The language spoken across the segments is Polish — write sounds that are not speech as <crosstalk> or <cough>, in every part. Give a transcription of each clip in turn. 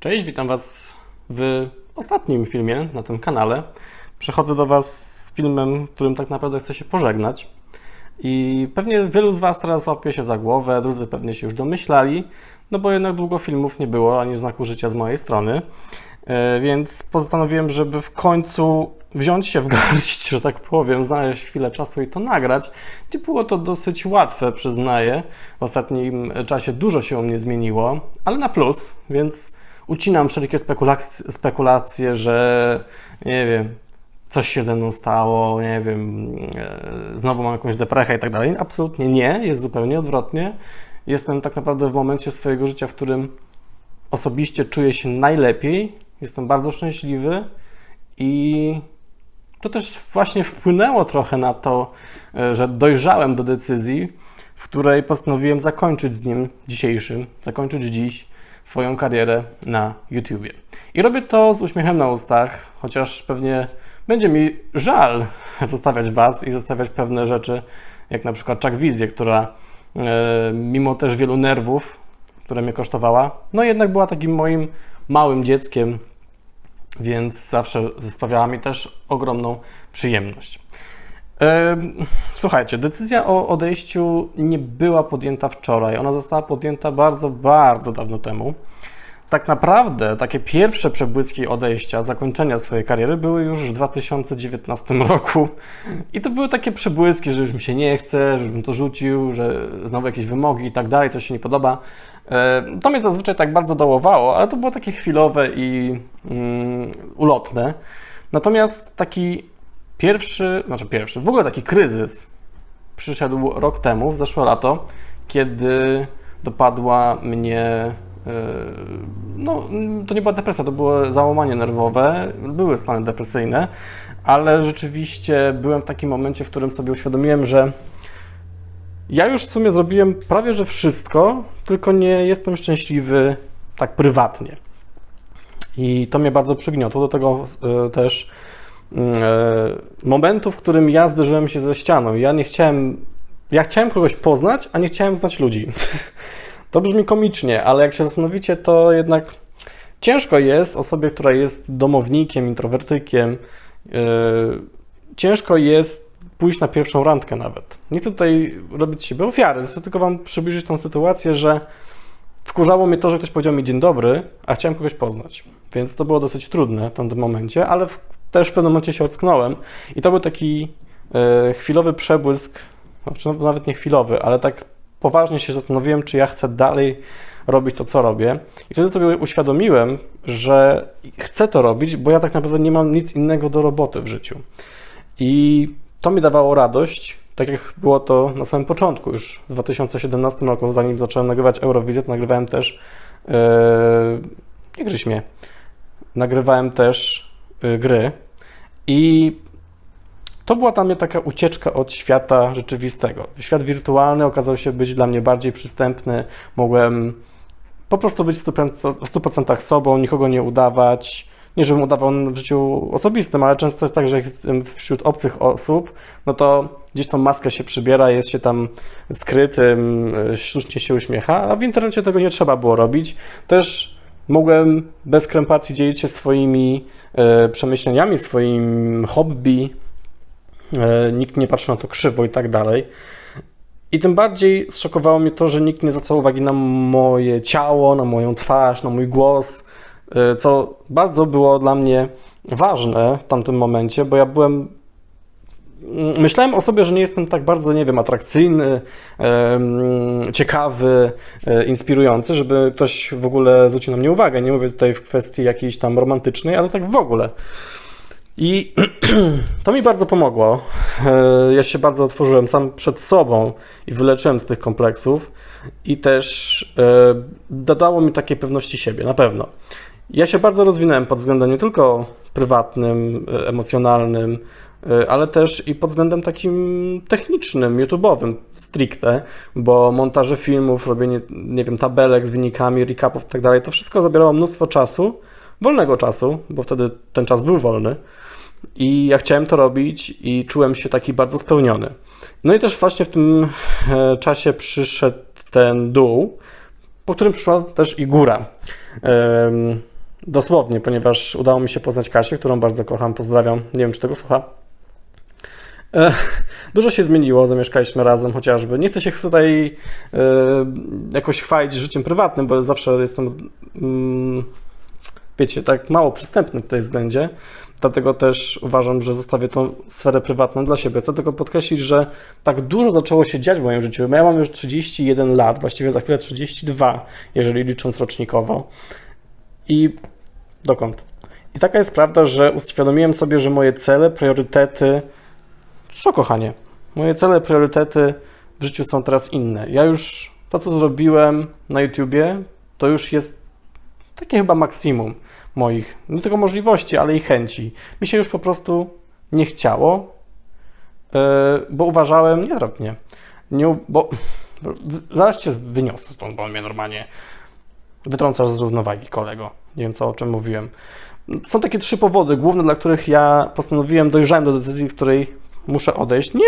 Cześć, witam Was w ostatnim filmie na tym kanale. Przechodzę do Was z filmem, którym tak naprawdę chcę się pożegnać. I pewnie wielu z Was teraz łapie się za głowę, drudzy pewnie się już domyślali, no bo jednak długo filmów nie było, ani znaku życia z mojej strony. E, Więc postanowiłem, żeby w końcu wziąć się w garść, że tak powiem, znaleźć chwilę czasu i to nagrać, gdzie było to dosyć łatwe, przyznaję. W ostatnim czasie dużo się u mnie zmieniło, ale na plus, więc ucinam wszelkie spekulacje, spekulacje że nie wiem, coś się ze mną stało, nie wiem, e, znowu mam jakąś deprechę i tak dalej. Absolutnie nie, jest zupełnie odwrotnie. Jestem tak naprawdę w momencie swojego życia, w którym osobiście czuję się najlepiej, jestem bardzo szczęśliwy i to też właśnie wpłynęło trochę na to, e, że dojrzałem do decyzji, w której postanowiłem zakończyć z dniem dzisiejszym, zakończyć dziś swoją karierę na YouTubie. I robię to z uśmiechem na ustach, chociaż pewnie będzie mi żal <laughs> zostawiać Was i zostawiać pewne rzeczy, jak na przykład Czak-Wizję, która e, mimo też wielu nerwów, które mnie kosztowała, no jednak była takim moim małym dzieckiem, więc zawsze sprawiała mi też ogromną przyjemność. Słuchajcie, decyzja o odejściu nie była podjęta wczoraj. Ona została podjęta bardzo, bardzo dawno temu. Tak naprawdę takie pierwsze przebłyski odejścia, zakończenia swojej kariery były już w 2019 roku. I to były takie przebłyski, że już mi się nie chce, że już bym to rzucił, że znowu jakieś wymogi i tak dalej, coś się nie podoba. To mnie zazwyczaj tak bardzo dołowało, ale to było takie chwilowe i mm, ulotne. Natomiast taki Pierwszy, znaczy pierwszy, w ogóle taki kryzys przyszedł rok temu, w zeszłe lato, kiedy dopadła mnie, yy, no to nie była depresja, to było załamanie nerwowe, były stany depresyjne, ale rzeczywiście byłem w takim momencie, w którym sobie uświadomiłem, że ja już w sumie zrobiłem prawie że wszystko, tylko nie jestem szczęśliwy tak prywatnie. I to mnie bardzo przygniotło, do tego yy, też e, momentu, w którym ja zderzyłem się ze ścianą. Ja nie chciałem, ja chciałem kogoś poznać, a nie chciałem znać ludzi. <laughs> To brzmi komicznie, ale jak się zastanowicie, to jednak ciężko jest osobie, która jest domownikiem, introwertykiem, e, ciężko jest pójść na pierwszą randkę nawet. Nie chcę tutaj robić siebie ofiary, chcę tylko Wam przybliżyć tą sytuację, że wkurzało mnie to, że ktoś powiedział mi dzień dobry, a chciałem kogoś poznać. Więc to było dosyć trudne w tamtym momencie, ale w, też w pewnym momencie się ocknąłem. I to był taki e, chwilowy przebłysk, znaczy no, nawet nie chwilowy, ale tak poważnie się zastanowiłem, czy ja chcę dalej robić to, co robię. I wtedy sobie uświadomiłem, że chcę to robić, bo ja tak naprawdę nie mam nic innego do roboty w życiu. I to mi dawało radość, tak jak było to na samym początku, już w 2017 roku, zanim zacząłem nagrywać Eurowizję, to nagrywałem też, yy, nie gryź mnie, nagrywałem też gry i to była dla mnie taka ucieczka od świata rzeczywistego. Świat wirtualny okazał się być dla mnie bardziej przystępny, mogłem po prostu być w 100%, w 100% sobą, nikogo nie udawać, nie żebym udawał w życiu osobistym, ale często jest tak, że wśród obcych osób, no to gdzieś tą maskę się przybiera, jest się tam skrytym, y, sztucznie się uśmiecha, a w internecie tego nie trzeba było robić. Też mogłem bez krępacji dzielić się swoimi e, przemyśleniami, swoim hobby, e, nikt nie patrzył na to krzywo i tak dalej. I tym bardziej zszokowało mnie to, że nikt nie zwracał uwagi na moje ciało, na moją twarz, na mój głos, y, co bardzo było dla mnie ważne w tamtym momencie, bo ja byłem. Myślałem o sobie, że nie jestem tak bardzo, nie wiem, atrakcyjny, ciekawy, e, inspirujący, żeby ktoś w ogóle zwrócił na mnie uwagę. Nie mówię tutaj w kwestii jakiejś tam romantycznej, ale tak w ogóle. I <clears throat> to mi bardzo pomogło. E, Ja się bardzo otworzyłem sam przed sobą i wyleczyłem z tych kompleksów i też e, dodało mi takiej pewności siebie, na pewno. Ja się bardzo rozwinąłem pod względem nie tylko prywatnym, emocjonalnym, ale też i pod względem takim technicznym, YouTube'owym stricte, bo montaże filmów, robienie, nie wiem, tabelek z wynikami, recapów i tak dalej, to wszystko zabierało mnóstwo czasu, wolnego czasu, bo wtedy ten czas był wolny. I ja chciałem to robić i czułem się taki bardzo spełniony. No i też właśnie w tym e, czasie przyszedł ten dół, po którym przyszła też i góra. Dosłownie, ponieważ udało mi się poznać Kasię, którą bardzo kocham, pozdrawiam. Nie wiem, czy tego słucha. E, Dużo się zmieniło, zamieszkaliśmy razem chociażby. Nie chcę się tutaj e, jakoś chwalić życiem prywatnym, bo zawsze jestem, mm, wiecie, tak mało przystępny w tej względzie. Dlatego też uważam, że zostawię tą sferę prywatną dla siebie. Chcę tylko podkreślić, że tak dużo zaczęło się dziać w moim życiu. Ja mam już 31 lat, właściwie za chwilę 32, jeżeli licząc rocznikowo. I dokąd? I taka jest prawda, że uświadomiłem sobie, że moje cele, priorytety, co kochanie, moje cele, priorytety w życiu są teraz inne. Ja już to, co zrobiłem na YouTubie, to już jest takie chyba maksimum moich, nie tylko możliwości, ale i chęci. Mi się już po prostu nie chciało, yy, bo uważałem, nie drop mnie, nie, bo zaraz cię wyniosę stąd, bo mnie normalnie wytrącasz z równowagi, kolego. Nie wiem, co o czym mówiłem. Są takie trzy powody główne, dla których ja postanowiłem, dojrzałem do decyzji, w której muszę odejść. Nie!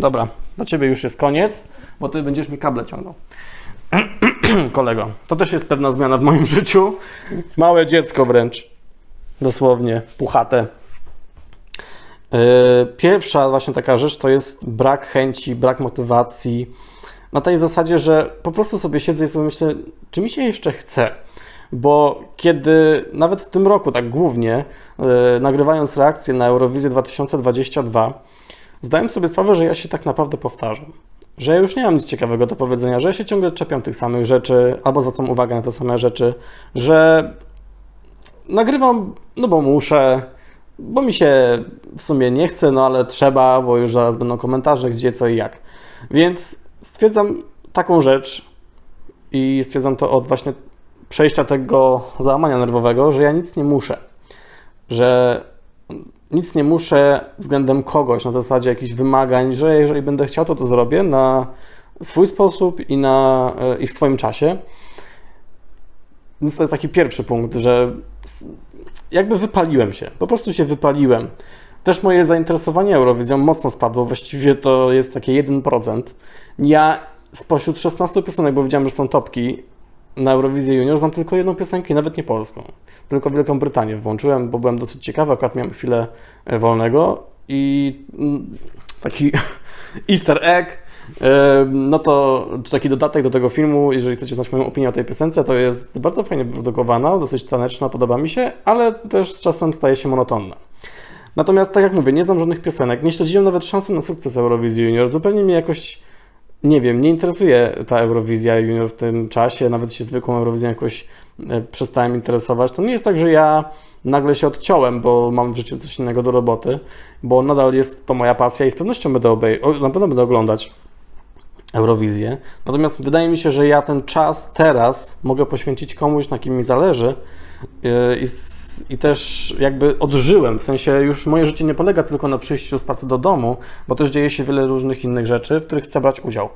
Dobra, dla ciebie już jest koniec, bo ty będziesz mi kable ciągnął. <clears throat> kolego, to też jest pewna zmiana w moim <laughs> życiu. Małe dziecko wręcz. Dosłownie, puchate. Yy, Pierwsza właśnie taka rzecz to jest brak chęci, brak motywacji. Na tej zasadzie, że po prostu sobie siedzę i sobie myślę, czy mi się jeszcze chce. Bo kiedy nawet w tym roku, tak głównie, yy, nagrywając reakcję na Eurowizję 2022, zdałem sobie sprawę, że ja się tak naprawdę powtarzam. Że ja już nie mam nic ciekawego do powiedzenia, że ja się ciągle czepiam tych samych rzeczy, albo zwracam uwagę na te same rzeczy, że nagrywam, no bo muszę, bo mi się w sumie nie chce, no ale trzeba, bo już zaraz będą komentarze, gdzie, co i jak. Więc stwierdzam taką rzecz i stwierdzam to od właśnie przejścia tego załamania nerwowego, że ja nic nie muszę. Że nic nie muszę względem kogoś na zasadzie jakichś wymagań, że jeżeli będę chciał, to to zrobię na swój sposób i, na, i w swoim czasie. Więc to jest taki pierwszy punkt, że jakby wypaliłem się, po prostu się wypaliłem. Też moje zainteresowanie Eurowizją mocno spadło, właściwie to jest takie 1%. Ja spośród 16 piosenek, bo widziałem, że są topki na Eurowizję Junior, znam tylko jedną piosenkę nawet nie polską. Tylko Wielką Brytanię włączyłem, bo byłem dosyć ciekawy, akurat miałem chwilę e, wolnego i mm, taki <laughs> easter egg, e, no to taki dodatek do tego filmu, jeżeli chcecie znać moją opinię o tej piosence, to jest bardzo fajnie wyprodukowana, dosyć taneczna, podoba mi się, ale też z czasem staje się monotonna. Natomiast, tak jak mówię, nie znam żadnych piosenek, nie śledziłem nawet szansy na sukces Eurowizji Junior. Zupełnie mnie jakoś, nie wiem, nie interesuje ta Eurowizja Junior w tym czasie, nawet się zwykłą Eurowizją jakoś e, przestałem interesować. To nie jest tak, że ja nagle się odciąłem, bo mam w życiu coś innego do roboty, bo nadal jest to moja pasja i z pewnością będę obej- na pewno będę oglądać Eurowizję. Natomiast wydaje mi się, że ja ten czas teraz mogę poświęcić komuś, na kim mi zależy yy, i, i też jakby odżyłem, w sensie już moje życie nie polega tylko na przyjściu z pracy do domu, bo też dzieje się wiele różnych innych rzeczy, w których chcę brać udział.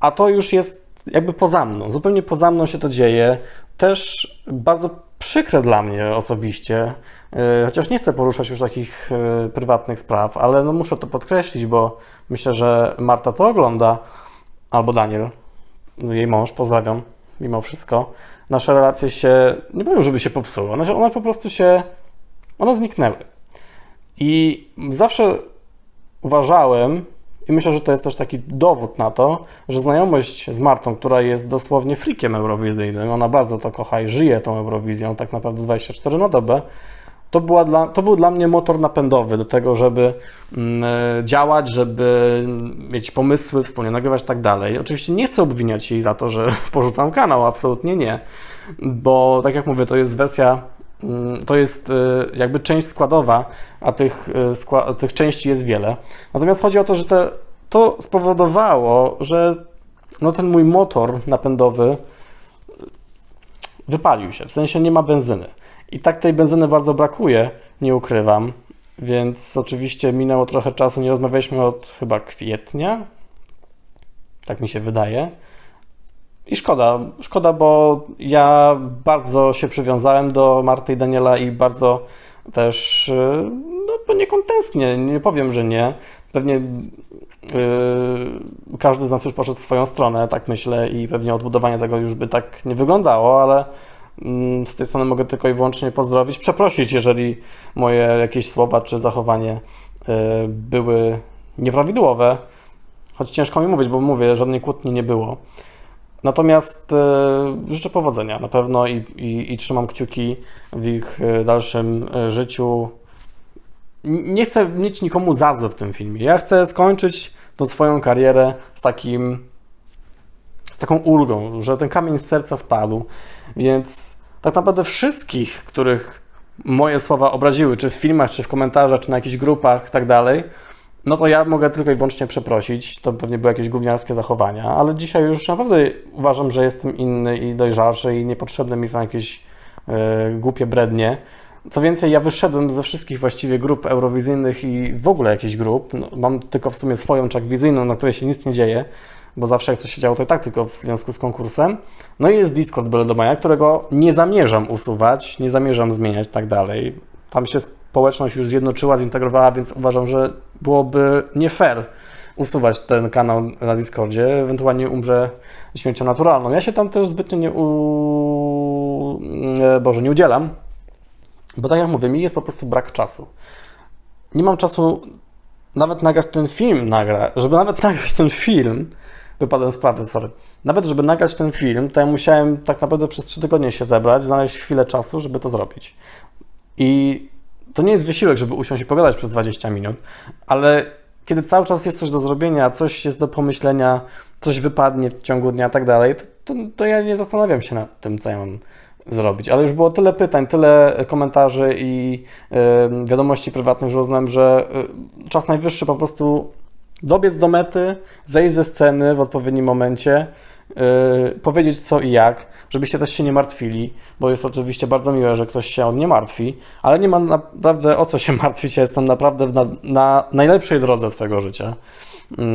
A to już jest jakby poza mną, zupełnie poza mną się to dzieje. Też bardzo przykre dla mnie osobiście, yy, chociaż nie chcę poruszać już takich yy, prywatnych spraw, ale no muszę to podkreślić, bo myślę, że Marta to ogląda, albo Daniel, jej mąż, pozdrawiam, mimo wszystko. Nasze relacje się, nie powiem, żeby się popsuły, one, one po prostu się, one zniknęły. I zawsze uważałem, i myślę, że to jest też taki dowód na to, że znajomość z Martą, która jest dosłownie frikiem eurowizyjnym, ona bardzo to kocha i żyje tą Eurowizją, tak naprawdę 24 na dobę, to, była dla, to był dla mnie motor napędowy do tego, żeby mm, e, działać, żeby mieć pomysły, wspólnie nagrywać i tak dalej. Oczywiście nie chcę obwiniać jej za to, że <laughs> porzucam kanał, absolutnie nie, bo tak jak mówię, to jest wersja, mm, to jest e, jakby część składowa, a tych, e, tych części jest wiele. Natomiast chodzi o to, że te, to spowodowało, że no ten mój motor napędowy wypalił się, w sensie nie ma benzyny. I tak tej benzyny bardzo brakuje, nie ukrywam. Więc oczywiście minęło trochę czasu, nie rozmawialiśmy od chyba kwietnia. Tak mi się wydaje. I szkoda, szkoda, bo ja bardzo się przywiązałem do Marty i Daniela i bardzo też, yy, no poniekąd tęsknię, nie powiem, że nie. pewnie yy, każdy z nas już poszedł w swoją stronę, tak myślę, i pewnie odbudowanie tego już by tak nie wyglądało, ale z tej strony mogę tylko i wyłącznie pozdrowić, przeprosić, jeżeli moje jakieś słowa czy zachowanie yy, były nieprawidłowe, choć ciężko mi mówić, bo mówię, żadnej kłótni nie było. Natomiast e, życzę powodzenia na pewno i, i, i trzymam kciuki w ich e, dalszym e, życiu. Nie chcę mieć nikomu za złe w tym filmie. Ja chcę skończyć tą swoją karierę z takim z taką ulgą, że ten kamień z serca spadł. Więc tak naprawdę wszystkich, których moje słowa obraziły, czy w filmach, czy w komentarzach, czy na jakichś grupach i tak dalej, no to ja mogę tylko i wyłącznie przeprosić. To pewnie były jakieś gówniarskie zachowania, ale dzisiaj już naprawdę uważam, że jestem inny i dojrzalszy i niepotrzebne mi są jakieś e, głupie brednie. Co więcej, ja wyszedłem ze wszystkich właściwie grup eurowizyjnych i w ogóle jakichś grup. No, mam tylko w sumie swoją czak wizyjną, na której się nic nie dzieje, bo zawsze jak coś się działo, to i tak tylko w związku z konkursem. No i jest Discord byle do maja, którego nie zamierzam usuwać, nie zamierzam zmieniać i tak dalej. Tam się społeczność już zjednoczyła, zintegrowała, więc uważam, że byłoby nie fair usuwać ten kanał na Discordzie, ewentualnie umrze śmiercią naturalną. Ja się tam też zbytnio nie, u... e, Boże, nie udzielam, bo tak jak mówię, mi jest po prostu brak czasu. Nie mam czasu nawet nagrać ten film, nagra, żeby nawet <laughs> nagrać ten film, wypadłem z prawy, sorry. Nawet żeby nagrać ten film, to ja musiałem tak naprawdę przez 3 tygodnie się zebrać, znaleźć chwilę czasu, żeby to zrobić. I to nie jest wysiłek, żeby usiąść i pogadać przez 20 minut, ale kiedy cały czas jest coś do zrobienia, coś jest do pomyślenia, coś wypadnie w ciągu dnia i tak dalej, to, to, to ja nie zastanawiam się nad tym, co ja mam zrobić. Ale już było tyle pytań, tyle komentarzy i wiadomości prywatnych, że uznałem, że y, czas najwyższy po prostu dobiec do mety, zejść ze sceny w odpowiednim momencie, yy, powiedzieć co i jak, żebyście też się nie martwili, bo jest oczywiście bardzo miłe, że ktoś się o mnie martwi, ale nie mam naprawdę o co się <laughs> martwić, ja jestem naprawdę na, na najlepszej drodze swojego życia. Yy,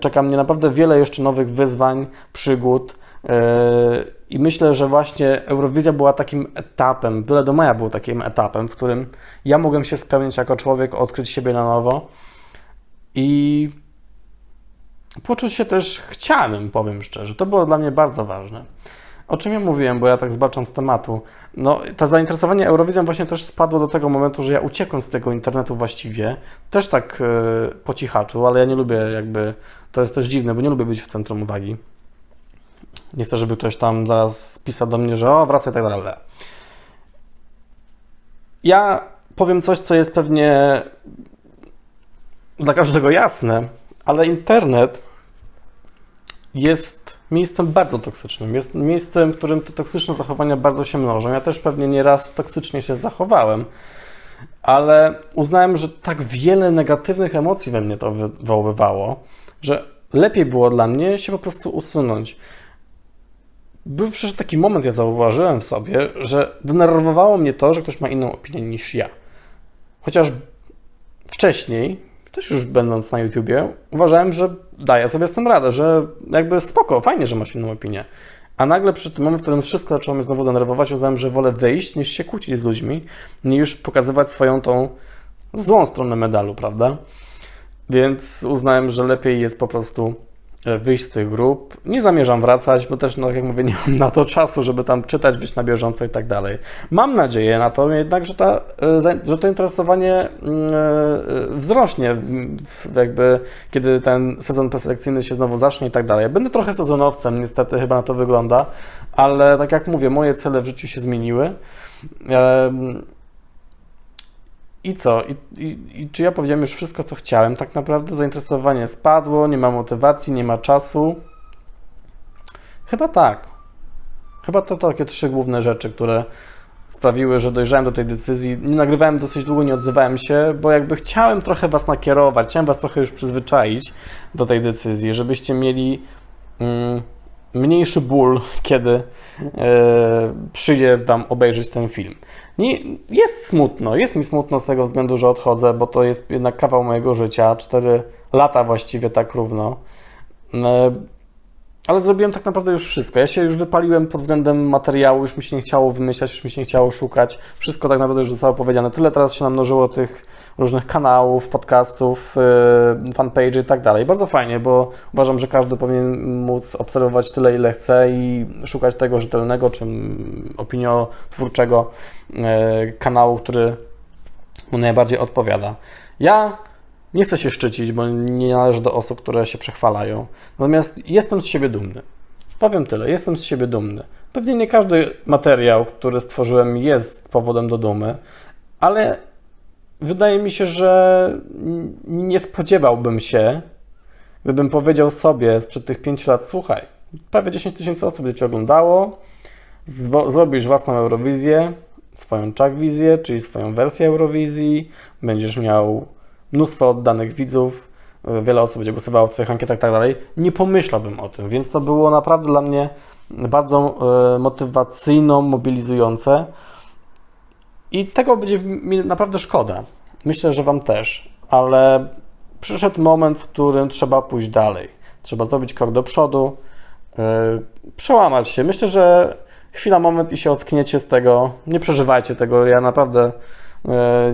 czeka mnie naprawdę wiele jeszcze nowych wyzwań, przygód, i myślę, że właśnie Eurowizja była takim etapem, byle do maja był takim etapem, w którym ja mogłem się spełnić jako człowiek, odkryć siebie na nowo i poczuć się też chcianym, powiem szczerze. To było dla mnie bardzo ważne. O czym ja mówiłem, bo ja tak zbaczam z tematu. No, to zainteresowanie Eurowizją właśnie też spadło do tego momentu, że ja uciekłem z tego internetu właściwie, też tak yy, po cichaczu, ale ja nie lubię jakby, to jest też dziwne, bo nie lubię być w centrum uwagi. Nie chcę, żeby ktoś tam zaraz pisał do mnie, że o, wracaj i tak dalej. Ja powiem coś, co jest pewnie dla każdego jasne, ale internet jest miejscem bardzo toksycznym. Jest miejscem, w którym te toksyczne zachowania bardzo się mnożą. Ja też pewnie nieraz toksycznie się zachowałem, ale uznałem, że tak wiele negatywnych emocji we mnie to wywoływało, że lepiej było dla mnie się po prostu usunąć. Był przecież taki moment, ja zauważyłem w sobie, że denerwowało mnie to, że ktoś ma inną opinię niż ja. Chociaż wcześniej, też już będąc na YouTubie, uważałem, że daję sobie z tym radę, że jakby spoko, fajnie, że masz inną opinię. A nagle przy tym momencie, w którym wszystko zaczęło mnie znowu denerwować, uznałem, że wolę wyjść, niż się kłócić z ludźmi, niż pokazywać swoją tą złą stronę medalu, prawda? Więc uznałem, że lepiej jest po prostu wyjść z tych grup. Nie zamierzam wracać, bo też, no, jak mówię, nie mam na to czasu, żeby tam czytać, być na bieżąco i tak dalej. Mam nadzieję na to jednak, że, ta, e, że to interesowanie mm, e, wzrośnie, jakby kiedy ten sezon preselekcyjny się znowu zacznie i tak dalej. Będę trochę sezonowcem, niestety chyba na to wygląda, ale tak jak mówię, moje cele w życiu się zmieniły. I co? I, i, I czy ja powiedziałem już wszystko, co chciałem? Tak naprawdę zainteresowanie spadło, nie ma motywacji, nie ma czasu. Chyba tak. Chyba to takie trzy główne rzeczy, które sprawiły, że dojrzałem do tej decyzji. Nie nagrywałem dosyć długo, nie odzywałem się, bo jakby chciałem trochę Was nakierować, chciałem Was trochę już przyzwyczaić do tej decyzji, żebyście mieli mm, mniejszy ból, <laughs> kiedy e, przyjdzie Wam obejrzeć ten film. Nie, jest smutno, jest mi smutno z tego względu, że odchodzę, bo to jest jednak kawał mojego życia, 4 lata właściwie tak równo. E, ale zrobiłem tak naprawdę już wszystko. Ja się już wypaliłem pod względem materiału, już mi się nie chciało wymyślać, już mi się nie chciało szukać. Wszystko tak naprawdę już zostało powiedziane. Tyle teraz się namnożyło tych różnych kanałów, podcastów, yy, fanpage i tak dalej. Bardzo fajnie, bo uważam, że każdy powinien móc obserwować tyle, ile chce i szukać tego rzetelnego czy opiniotwórczego yy, kanału, który mu najbardziej odpowiada. Ja nie chcę się szczycić, bo nie należę do osób, które się przechwalają. Natomiast jestem z siebie dumny. Powiem tyle, jestem z siebie dumny. Pewnie nie każdy materiał, który stworzyłem, jest powodem do dumy, ale wydaje mi się, że nie spodziewałbym się, gdybym powiedział sobie sprzed tych 5 lat, słuchaj, prawie 10 tysięcy osób będzie Cię oglądało, zrobisz własną Eurowizję, swoją Czak-wizję, czyli swoją wersję Eurowizji, będziesz miał mnóstwo oddanych widzów, wiele osób będzie głosowało w Twoich ankietach i tak dalej. Nie pomyślałbym o tym, więc to było naprawdę dla mnie bardzo e, motywacyjno, mobilizujące i tego będzie mi naprawdę szkoda. Myślę, że Wam też, ale przyszedł moment, w którym trzeba pójść dalej. Trzeba zrobić krok do przodu, e, przełamać się. Myślę, że chwila, moment i się ockniecie z tego. Nie przeżywajcie tego. Ja naprawdę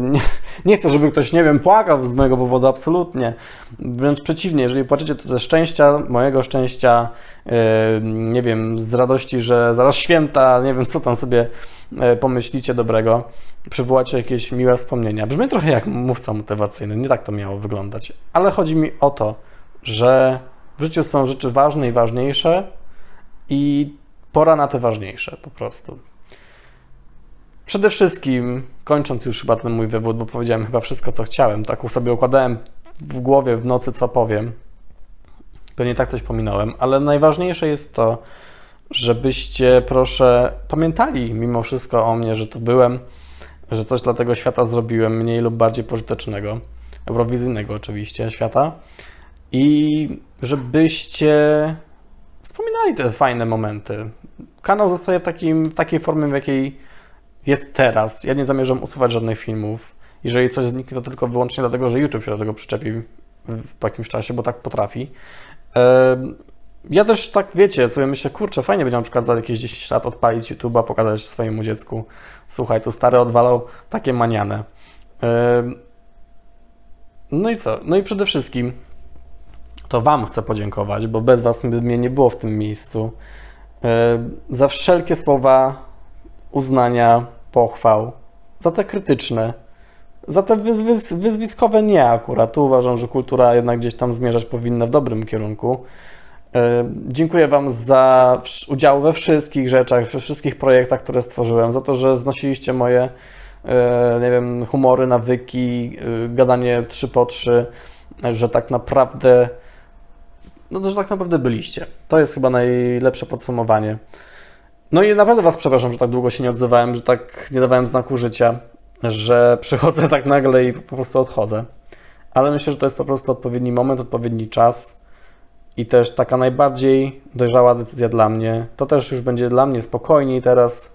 nie, nie chcę, żeby ktoś, nie wiem, płakał z mojego powodu, absolutnie. Wręcz przeciwnie, jeżeli płaczecie to ze szczęścia, mojego szczęścia, e, nie wiem, z radości, że zaraz święta, nie wiem, co tam sobie e, pomyślicie dobrego, przywołacie jakieś miłe wspomnienia. Brzmi trochę jak mówca motywacyjny, nie tak to miało wyglądać, ale chodzi mi o to, że w życiu są rzeczy ważne i ważniejsze i pora na te ważniejsze po prostu. Przede wszystkim, kończąc już chyba ten mój wywód, bo powiedziałem chyba wszystko, co chciałem, tak sobie układałem w głowie w nocy, co powiem. Pewnie tak coś pominąłem, ale najważniejsze jest to, żebyście proszę pamiętali mimo wszystko o mnie, że to byłem, że coś dla tego świata zrobiłem, mniej lub bardziej pożytecznego, eurowizyjnego oczywiście świata i żebyście wspominali te fajne momenty. Kanał zostaje w, takim, w takiej formie, w jakiej jest teraz. Ja nie zamierzam usuwać żadnych filmów. Jeżeli coś zniknie, to tylko wyłącznie dlatego, że YouTube się do tego przyczepi w jakimś czasie, bo tak potrafi. Ja też tak, wiecie, sobie myślę, kurczę, fajnie będzie na przykład za jakieś 10 lat odpalić YouTube'a, pokazać swojemu dziecku, słuchaj, tu stary odwalał takie maniane. No i co? No i przede wszystkim to Wam chcę podziękować, bo bez Was by mnie nie było w tym miejscu. Za wszelkie słowa uznania, pochwał, za te krytyczne, za te wyzwiskowe nie akurat. Tu uważam, że kultura jednak gdzieś tam zmierzać powinna w dobrym kierunku. Dziękuję Wam za udział we wszystkich rzeczach, we wszystkich projektach, które stworzyłem, za to, że znosiliście moje, nie wiem, humory, nawyki, gadanie 3 po 3, że tak naprawdę, no, że tak naprawdę byliście. To jest chyba najlepsze podsumowanie. No i naprawdę Was przepraszam, że tak długo się nie odzywałem, że tak nie dawałem znaku życia, że przychodzę tak nagle i po prostu odchodzę. Ale myślę, że to jest po prostu odpowiedni moment, odpowiedni czas i też taka najbardziej dojrzała decyzja dla mnie. To też już będzie dla mnie spokojniej teraz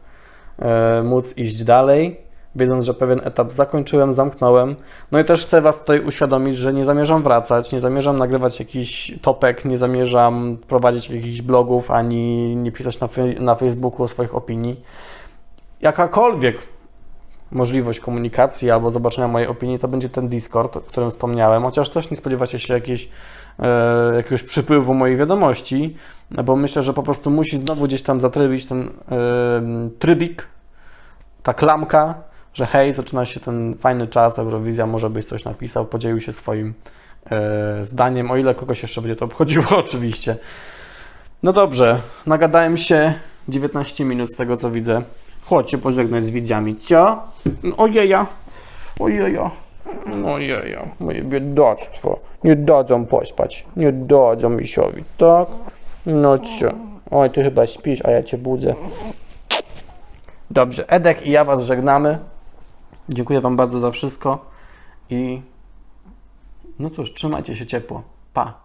e, móc iść dalej wiedząc, że pewien etap zakończyłem, zamknąłem. No i też chcę Was tutaj uświadomić, że nie zamierzam wracać, nie zamierzam nagrywać jakichś topek, nie zamierzam prowadzić jakichś blogów, ani nie pisać na, na Facebooku o swoich opinii. Jakakolwiek możliwość komunikacji albo zobaczenia mojej opinii, to będzie ten Discord, o którym wspomniałem, chociaż też nie spodziewacie się jakiejś, e, jakiegoś przypływu mojej wiadomości, bo myślę, że po prostu musi znowu gdzieś tam zatrybić ten e, trybik, ta klamka, że hej, zaczyna się ten fajny czas, Eurowizja, może byś coś napisał, podzielił się swoim e, zdaniem, o ile kogoś jeszcze będzie to obchodziło <laughs> oczywiście. No dobrze, nagadałem się 19 minut z tego, co widzę. Chodźcie pożegnać z widzami. Co? Ojeja, ojeja, ojeja, moje biedactwo. Nie dadzą pospać, nie dadzą misiowi, tak? No co? Oj, ty chyba śpisz, a ja cię budzę. Dobrze, Edek i ja Was żegnamy. Dziękuję Wam bardzo za wszystko i no cóż, trzymajcie się ciepło. Pa!